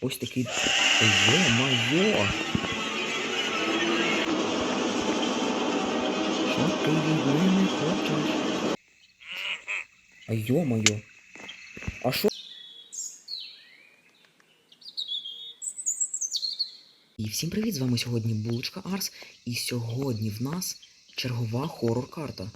ось такий. Йо-майо! Що ти від мене хочеш? А йо-моє. А що? І всім привіт! З вами сьогодні Булочка Арс. І сьогодні в нас чергова хорор-карта.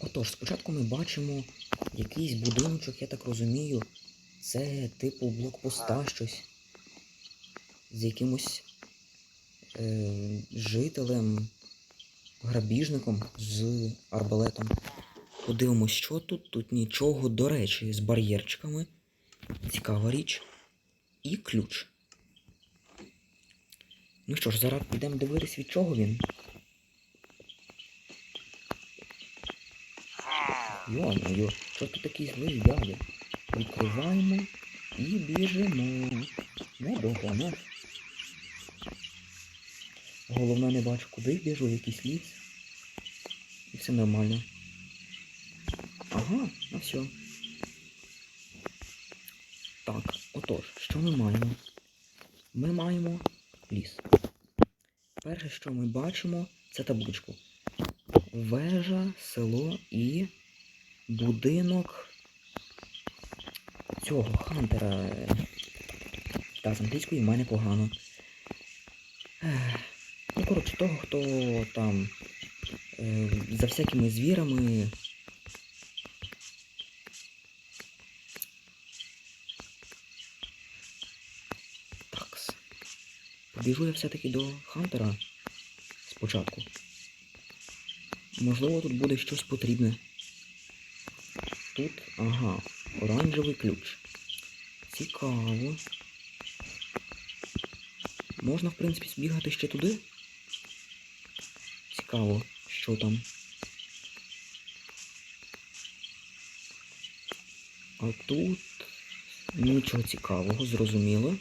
Отож, спочатку ми бачимо якийсь будиночок, я так розумію. Це типу блокпоста щось. З якимось е, жителем, грабіжником з арбалетом. Подивимось, що тут. Тут нічого, до речі, з бар'єрчиками. Цікава річ. І ключ. Ну що ж, зараз підемо дивитись, від чого він. Йо-моє, що тут такий злий дядя? Відкриваємо і біжимо. Не догониш. Головне не бачу, куди біжу, якийсь ліс. І все нормально. Ага, ну все. Так, отож, що ми маємо? Ми маємо ліс. Перше, що ми бачимо, це табличку. Вежа, село і будинок цього Хантера. Та з англійської в мене погано. Ну, коротше, того, хто там е, за всякими звірами. Такс. Побіжу я все-таки до Хантера спочатку. Можливо, тут буде щось потрібне. Тут, ага, оранжевий ключ. Цікаво. Можна, в принципі, збігати ще туди. Цікаво, що там. А тут нічого цікавого, зрозуміло.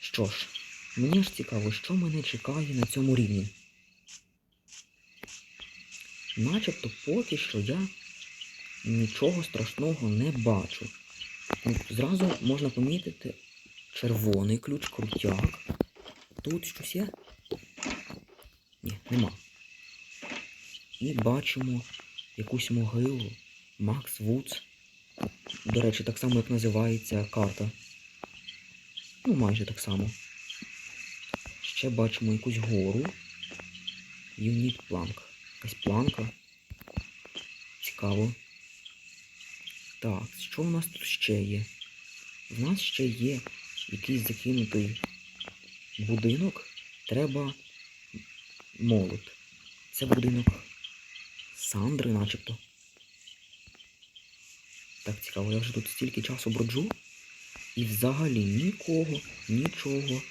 Що ж, мені ж цікаво, що мене чекає на цьому рівні. Начебто поки що я нічого страшного не бачу. Ну, Зразу можна помітити червоний ключ, крутяк. Тут щось є? Ні, нема. І бачимо якусь могилу. Макс Вудс. До речі, так само, як називається карта. Ну, майже так само. Ще бачимо якусь гору. Юніт планк. Якась планка. Цікаво. Так, що у нас тут ще є? У нас ще є якийсь закинутий будинок. Треба молот. Це будинок Сандри, начебто. Так цікаво, я вже тут стільки часу броджу. І взагалі нікого, нічого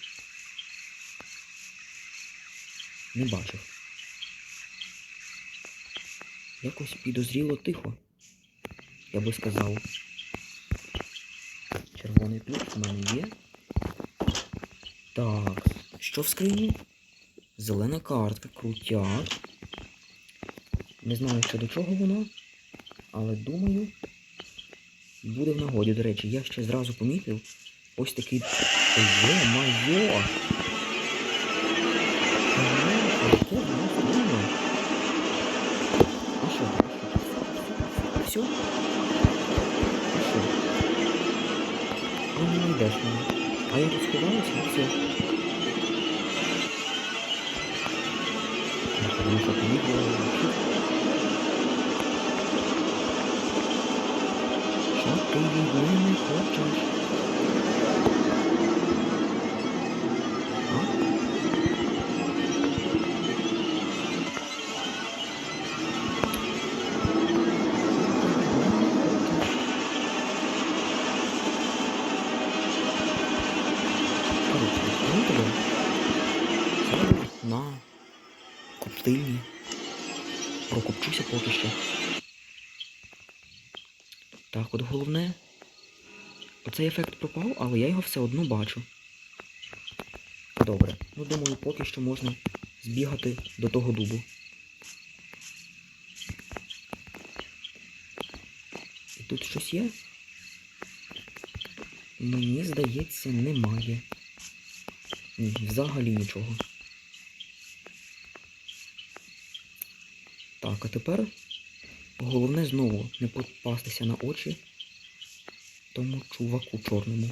не бачив. Якось підозріло тихо, я би сказав. Червоний ключ у мене є. Так, що в скрині? Зелена картка, крутяк. Не знаю, що до чого воно, але думаю, буде в нагоді. До речі, я ще зразу помітив ось такий. Йо-майо! Все? А мені. А я тут і все. Тому що тобі було Що ти від мене хочеш? Так, от головне. Оцей ефект пропав, але я його все одно бачу. Добре. Ну думаю, поки що можна збігати до того дубу. І тут щось є? Мені здається, немає. Ні, взагалі нічого. Так, а тепер головне знову не попастися на очі тому чуваку чорному.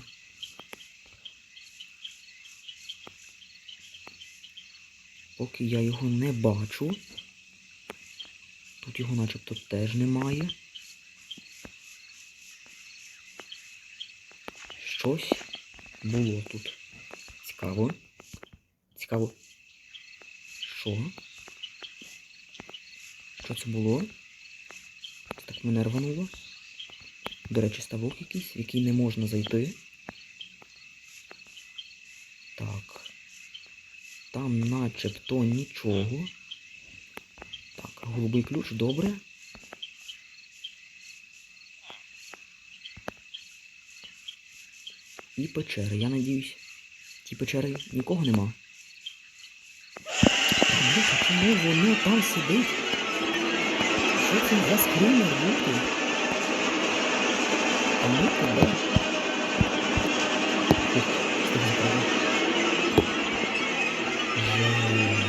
Поки я його не бачу. Тут його начебто теж немає. Щось було тут. Цікаво. Цікаво. Що? Що це було? Так мене рвануло. До речі, ставок якийсь, в який не можна зайти. Так. Там начебто нічого. Так, голубий ключ, добре. І печери, я надіюсь. Ті печери нікого нема. Чому воно там сидить? Що це за скример бути? А стих закрили.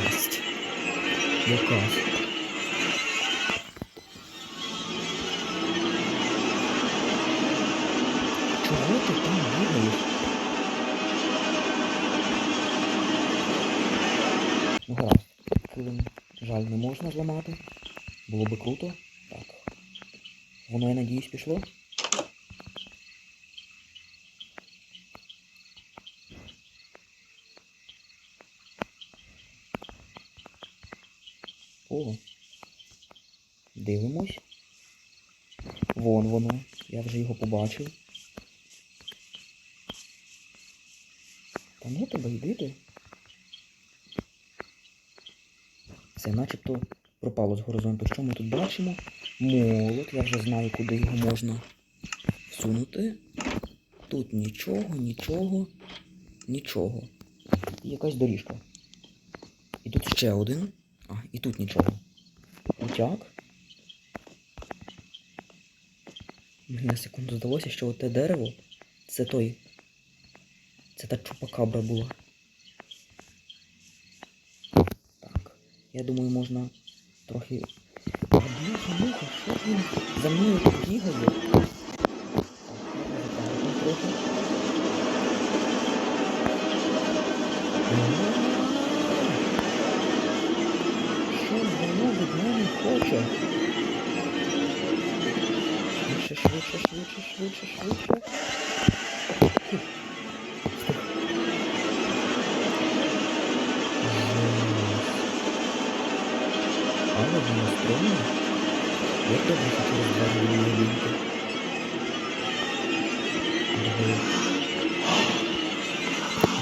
Жесть. Якась. Чого ти там бігаєш? Гаразд. Жаль, не можна зламати. Було би круто. Так. Воно, я надіюсь, пішло. О. Дивимось. Вон воно. Я вже його побачив. Та ну тебе йди ти. Все, начебто пропало з горизонту. Що ми тут бачимо? Молот, я вже знаю, куди його можна всунути. Тут нічого, нічого, нічого. І якась доріжка. І тут ще один. А, і тут нічого. Утяг. Мені на секунду здалося, що оте дерево це той. Це та чупакабра була. Так. Я думаю, можна трохи. Бляха, муха, що ж він за мною бігає? Так, трохи. Що ж воно від мене хоче? Швидше, швидше, швидше, швидше, швидше. Через двері не вийти. Диви.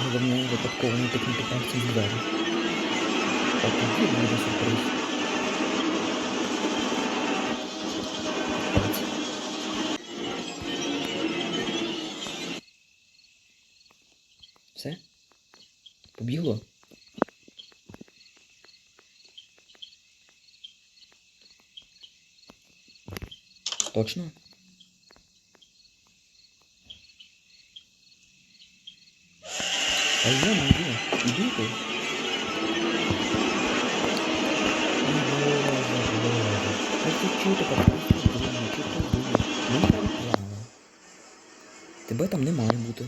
Головне випадково не тикнути пальцем в двері. От тоді буде сюрприз. Точно? А я не йду. Іди ти. О, Боже, Боже. А ти чого ти так просто думаєш? Чого ти думаєш? Ну, правильно. Тебе там не має бути.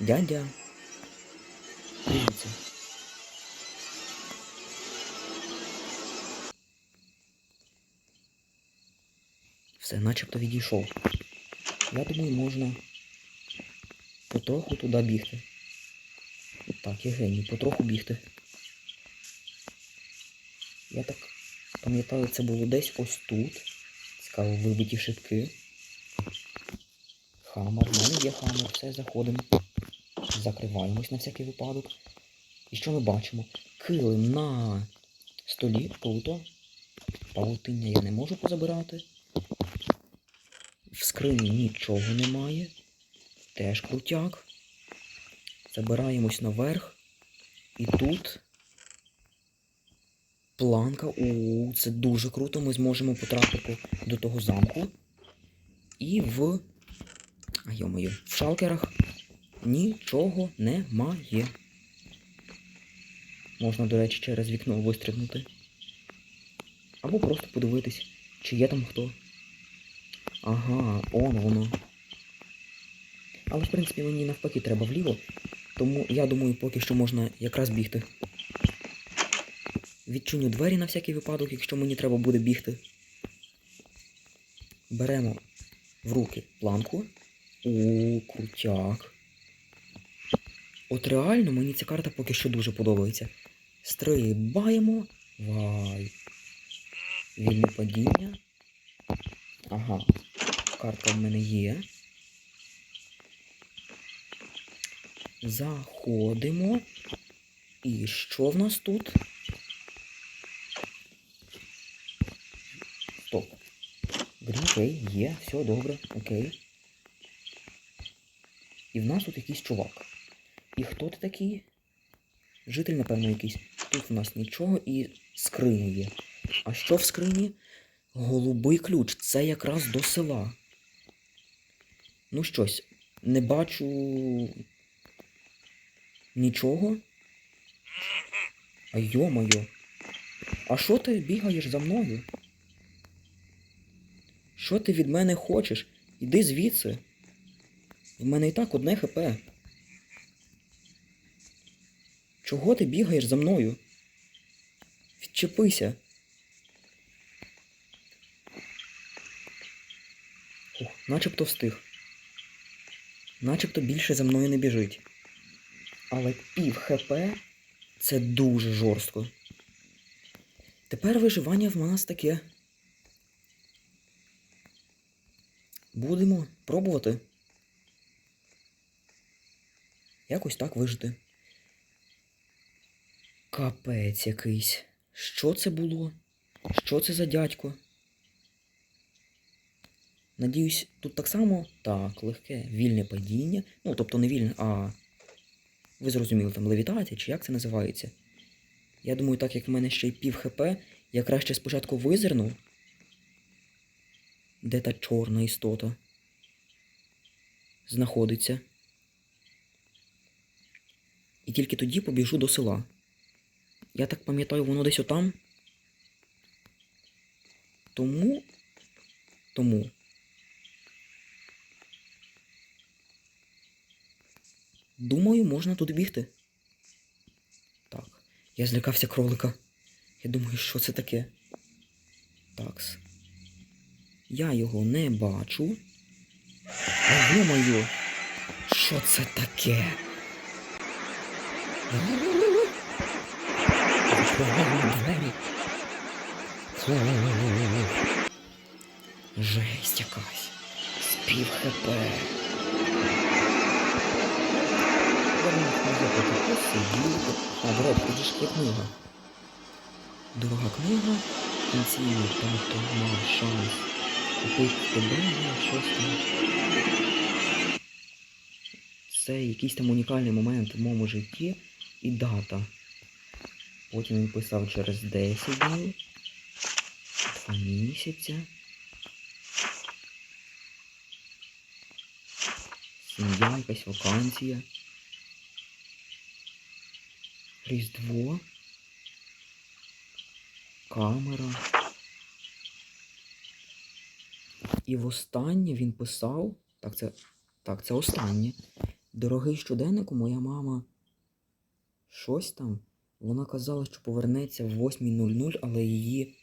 Дядя. Все, начебто відійшов. Я думаю, можна потроху туди бігти. Так, я геній, потроху бігти. Я так пам'ятаю, це було десь ось тут. Цікаво, вибиті шибки. Хамер, в мене є хамер, все, заходимо. Закриваємось на всякий випадок. І що ми бачимо? Килим на столі, круто. Павутиння я не можу позабирати. Скрині нічого немає. Теж крутяк. Забираємось наверх. І тут планка. У, це дуже круто. Ми зможемо потрапити до того замку. І в А йомою, в шалкерах нічого немає. Можна, до речі, через вікно вистрибнути. Або просто подивитись, чи є там хто. Ага, он воно. Але в принципі мені навпаки треба вліво, тому я думаю, поки що можна якраз бігти. Відчиню двері на всякий випадок, якщо мені треба буде бігти. Беремо в руки планку. О, крутяк. От реально мені ця карта поки що дуже подобається. Стрибаємо. Вай. Вільне падіння. Ага. Картка в мене є. Заходимо. І що в нас тут? Стоп. Грін, окей, є, все добре, окей. І в нас тут якийсь чувак. І хто ти такий? Житель, напевно, якийсь. Тут в нас нічого і скриня є. А що в скрині? Голубий ключ. Це якраз до села. Ну щось, не бачу нічого. А йо-моє. А що ти бігаєш за мною? Що ти від мене хочеш? Іди звідси. В мене і так одне хп. Чого ти бігаєш за мною? Відчепися. Ух, начебто встиг. Начебто більше за мною не біжить. Але пів хп це дуже жорстко. Тепер виживання в нас таке. Будемо пробувати. Якось так вижити. Капець якийсь. Що це було? Що це за дядько? Надіюсь, тут так само. Так, легке, вільне падіння. Ну, тобто не вільне, а. Ви зрозуміли, там левітація, чи як це називається? Я думаю, так як в мене ще й пів хп, я краще спочатку визирну. Де та чорна істота? Знаходиться. І тільки тоді побіжу до села. Я так пам'ятаю, воно десь отам. Тому. Тому. Думаю, можна туди бігти. Так. Я злякався кролика. Я думаю, що це таке? Такс. Я його не бачу. А думаю, що це таке? Жесть якась. Спів хп. Ж є книга. Дорога книга. В кінці тато мав шанс купити тебе, щось там. Це якийсь там унікальний момент в моєму житті і дата. Потім він писав через 10 днів, 2 місяця. Сім'я, якась вакансія. Різдво. Камера. І востаннє він писав. Так, це. Так, це останнє. Дорогий щоденнику, моя мама. Щось там. Вона казала, що повернеться в 8.00, але її.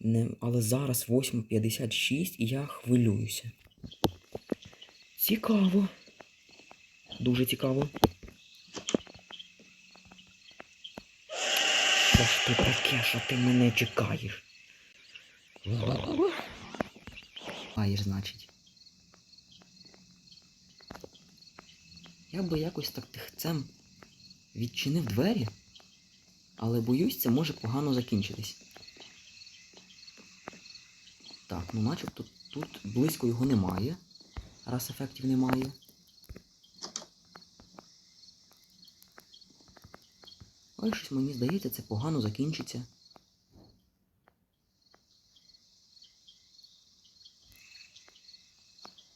Не... Але зараз 8.56 і я хвилююся. Цікаво. Дуже цікаво. Що ж ти таке, що ти мене чекаєш? Маєш, значить. Я би якось так тихцем відчинив двері, але боюсь, це може погано закінчитись. Так, ну начебто тут близько його немає, раз ефектів немає. Але щось мені здається, це погано закінчиться.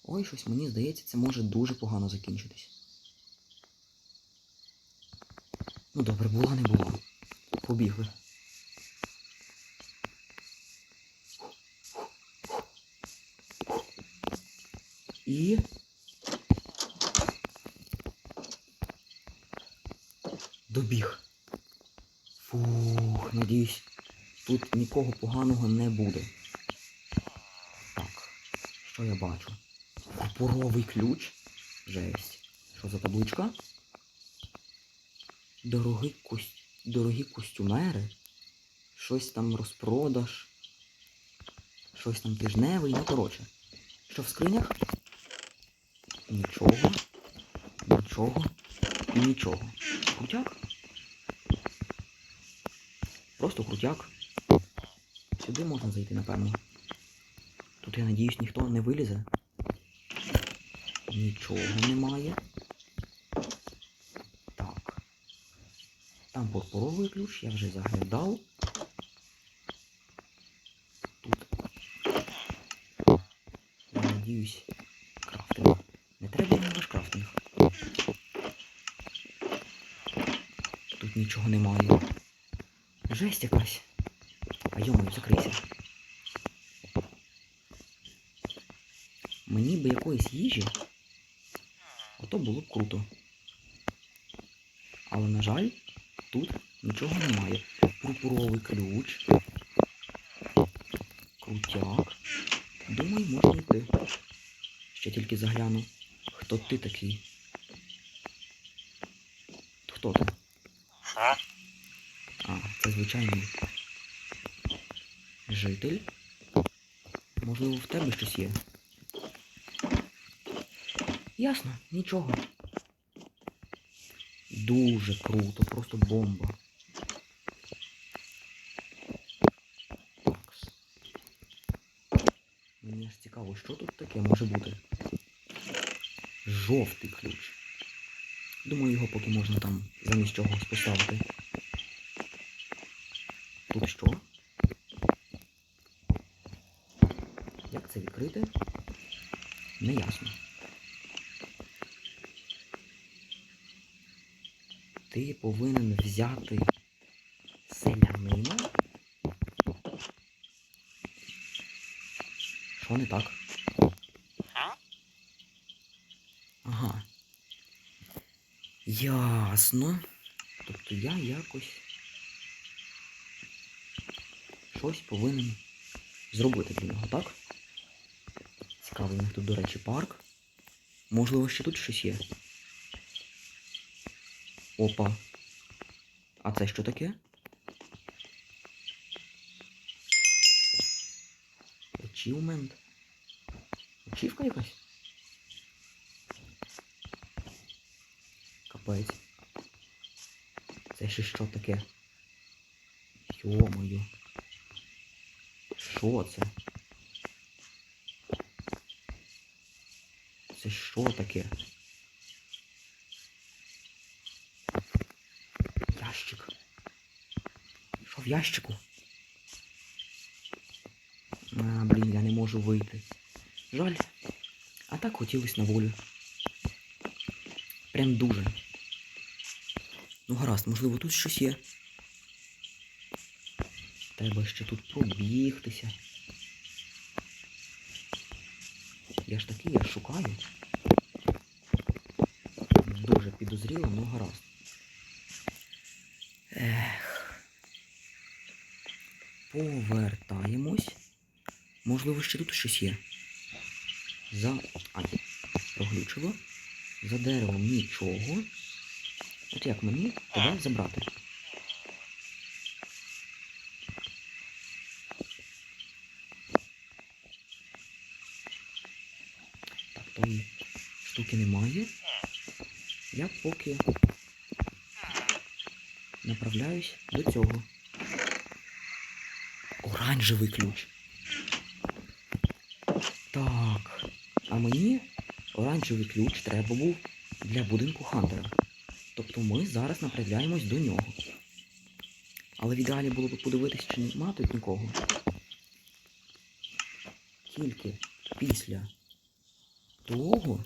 Ой, щось мені здається, це може дуже погано закінчитись. Ну добре, було не було. Побігли. І. Добіг. Фух, надіюсь, тут нікого поганого не буде. Так, що я бачу? Пурпуровий ключ. Жесть. Що за табличка? Дорогі, кос... Дорогі костюмери. Щось там розпродаж. Щось там тижневий, ну коротше. Що в скринях? Нічого. Нічого. І нічого. Крутяк? Просто крутяк. Сюди можна зайти, напевно. Тут, я надіюсь, ніхто не вилізе. Нічого немає. Так. Там пурпуровий ключ, я вже заглядав. Тут. Я надіюсь. Крафтинг. Не треба ваш крафтинг. Тут нічого немає. Жесть якась. Йому закрийся. Мені би якоїсь їжі. Ото було б круто. Але, на жаль, тут нічого немає. Пурпуровий ключ. Крутяк. Думаю, можна йти. Ще тільки загляну. Хто ти такий? Хто ти? А, це звичайний житель. Можливо, в тебе щось є. Ясно, нічого. Дуже круто, просто бомба. Такс. Мені аж цікаво, що тут таке може бути. Жовтий ключ. Думаю, його поки можна там замість чогось поставити. Тут що? Відкрити? Неясно. Ти повинен взяти селянина. Що не так? Ага. Ясно. Тобто я якось щось повинен зробити для нього, так? Цікавий у тут, до речі, парк. Можливо, ще тут щось є. Опа. А це що таке? Achievement. Ачівка якась? Капець. Це ще що таке? Йо-моє. Що це? Це що таке? Ящик. Що в ящику? А, блін, я не можу вийти. Жаль. А так хотілось на волю. Прям дуже. Ну гаразд, можливо, тут щось є. Треба ще тут пробігтися. Я ж такий, я шукаю. Дуже підозріло, ну гаразд. Ех. Повертаємось. Можливо, ще тут щось є. За. Ай, проглючило. За деревом нічого. От як мені тебе забрати? Так, тої штуки немає. Я поки направляюсь до цього. Оранжевий ключ. Так. А мені оранжевий ключ треба був для будинку Хантера. Тобто ми зараз направляємось до нього. Але в ідеалі було б подивитись, чи нема тут нікого. Тільки після того.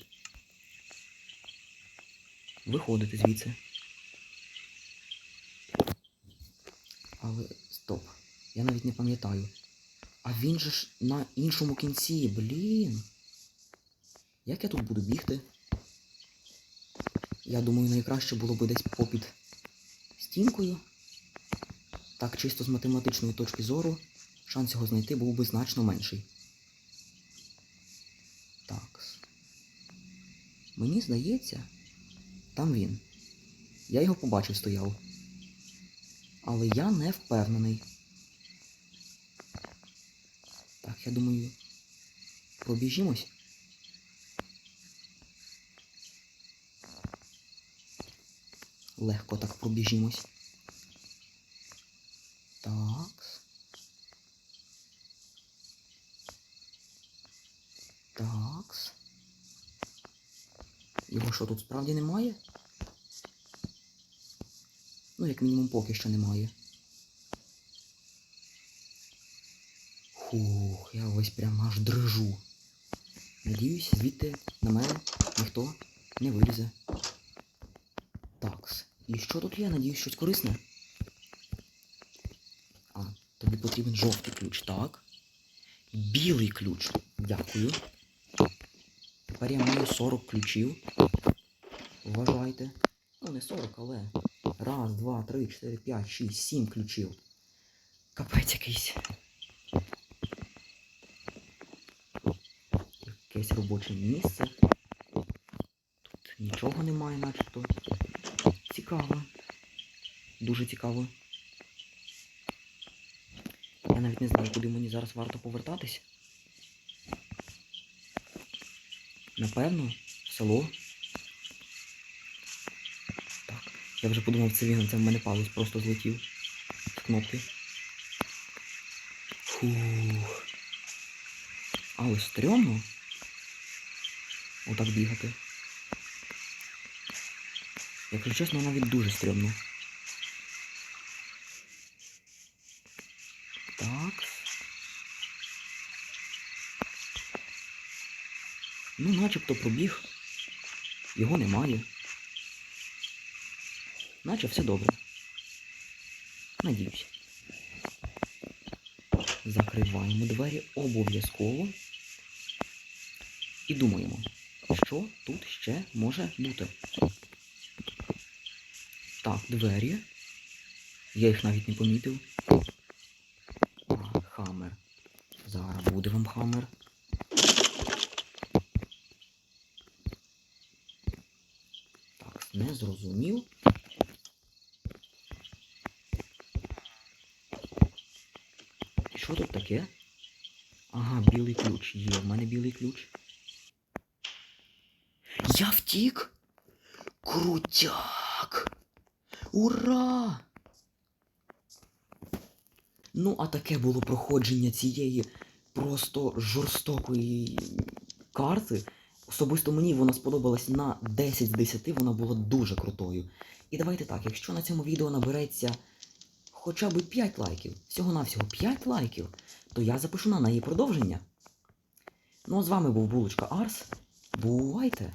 Виходити звідси. Але стоп. Я навіть не пам'ятаю. А він же ж на іншому кінці, блін. Як я тут буду бігти? Я думаю, найкраще було би десь попід стінкою. Так, чисто з математичної точки зору, шанс його знайти був би значно менший. Так. Мені здається, там він. Я його побачив стояв. Але я не впевнений. Так, я думаю, пробіжімось. Легко так пробіжімось. Так. Так. Його що тут справді немає? Ну, як мінімум, поки що немає. Фух, я ось прям аж дрижу. Надіюсь, звідти на мене ніхто не вилізе. Такс. І що тут є? Надіюсь, щось корисне. А, тобі потрібен жовтий ключ, так? Білий ключ. Дякую. Тепер я маю 40 ключів. Вважайте. Ну, не 40, але. Раз, два, три, чотири, п'ять, шість, сім ключів. Капець якийсь. Якесь робоче місце. Тут нічого немає, начебто. Цікаво. Дуже цікаво. Я навіть не знаю, куди мені зараз варто повертатись. Напевно, в село. Так, я вже подумав, це він, це в мене палець просто злетів з кнопки. Фух. Але стрьомно. Отак бігати. Якщо чесно, навіть дуже стрьомно. Так. Ну, начебто пробіг. Його немає. Наче все добре. Надіюсь. Закриваємо двері обов'язково. І думаємо, що тут ще може бути. Так, двері. Я їх навіть не помітив. Хамер. Зараз буде вам хамер. Так, не зрозумів. Що тут таке? Ага, білий ключ. Є в мене білий ключ. Я втік! Крутяк! Ура! Ну, а таке було проходження цієї просто жорстокої карти. Особисто мені вона сподобалась на 10 з 10, вона була дуже крутою. І давайте так, якщо на цьому відео набереться хоча б 5 лайків, всього-навсього 5 лайків, то я запишу на неї продовження. Ну а з вами був Булочка Арс. Бувайте!